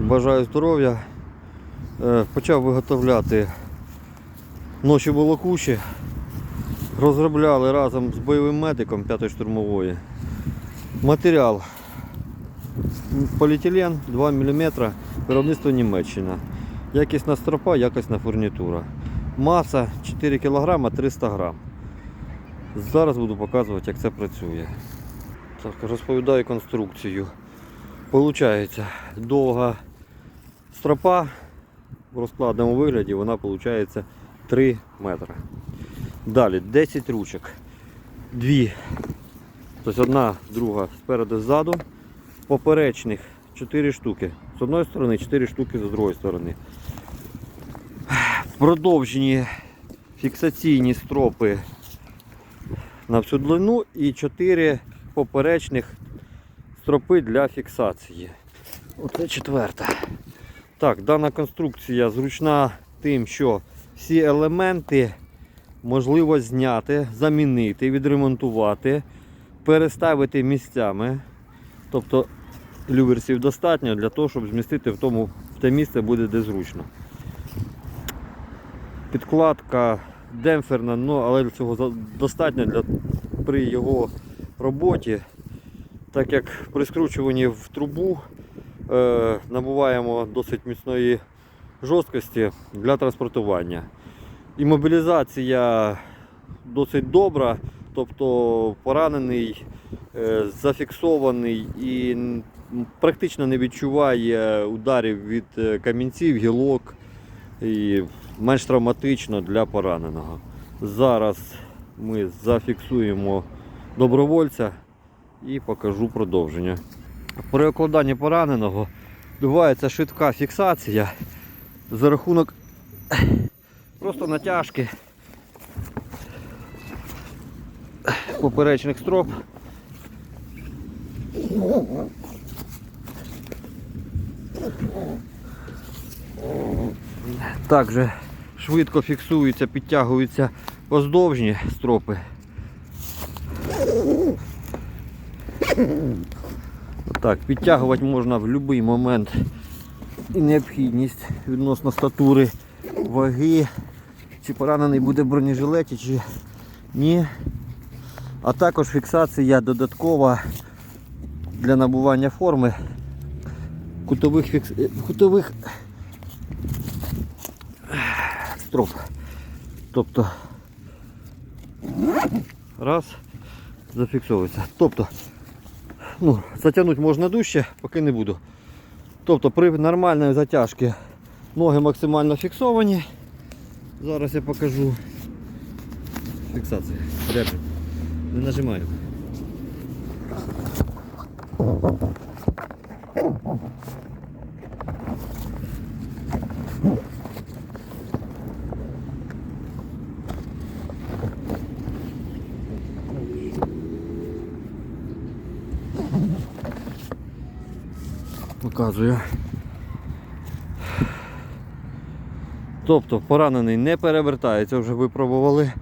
Бажаю здоров'я. Е, Почав виготовляти ноші волокуші. Розробляли разом з бойовим медиком 5-ї штурмової. Матеріал поліетилен 2 мм, виробництво Німеччина. Якісна стропа, якісна фурнітура. Маса 4 кг 300 г. Зараз буду показувати, як це працює. Так, розповідаю конструкцію. Получається довга стропа в розкладному вигляді, вона виходить 3 метри. Далі 10 ручок. Дві. Тобто одна, друга спереду ззаду. Поперечних 4 штуки. З одної сторони, 4 штуки з другої сторони. Продовжені фіксаційні стропи на всю длину і 4 поперечних стропи для фіксації. Оце четверта. Так, дана конструкція зручна тим, що всі елементи можливо зняти, замінити, відремонтувати, переставити місцями. Тобто люверсів достатньо для того, щоб змістити в, тому, в те місце буде де зручно. Підкладка демпферна, ну, але цього достатньо для, при його роботі, так як при скручуванні в трубу набуваємо досить міцної жорсткості для транспортування. І мобілізація досить добра, тобто поранений, е, зафіксований і практично не відчуває ударів від е, камінців, гілок і менш травматично для пораненого. Зараз ми зафіксуємо добровольця і покажу продовження. При окладанні пораненого відбувається швидка фіксація за рахунок просто натяжки поперечних строп. Також швидко фіксуються, підтягуються поздовжні стропи. Так, підтягувати можна в будь-який момент і необхідність відносно статури ваги, чи поранений буде в бронежилеті, чи ні. А також фіксація додаткова для набування форми кутових, фікс... е, кутових строп. Тобто раз, зафіксовується. Тобто ну, затягнути можна дужче, поки не буду. Тобто при нормальній затяжці ноги максимально фіксовані. Зараз я покажу фіксацію. Держу. Не нажимаю. Показую. Тобто поранений не перевертається, вже випробували.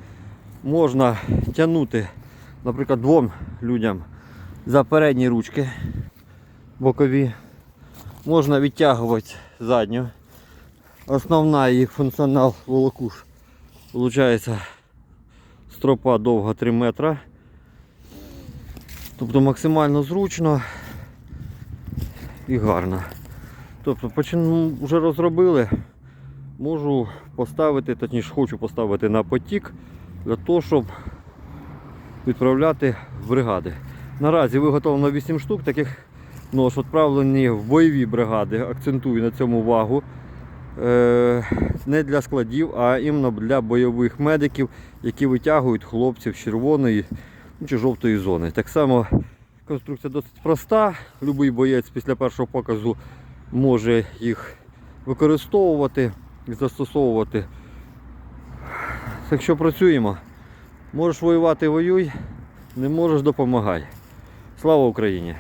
Можна тягнути, наприклад, двом людям за передні ручки бокові. Можна відтягувати задню. Основна їх функціонал волокуш. Получається стропа довга 3 метра. Тобто максимально зручно і гарно. Тобто почин... вже розробили. Можу поставити, точніше хочу поставити на потік для того, щоб відправляти в бригади. Наразі виготовлено 8 штук, таких нож відправлені в бойові бригади. Акцентую на цьому увагу. Е, Не для складів, а іменно для бойових медиків, які витягують хлопців з червоної ну, чи жовтої зони. Так само конструкція досить проста. Любий боєць після першого показу може їх використовувати і застосовувати. Якщо працюємо, можеш воювати воюй, не можеш допомагай. Слава Україні!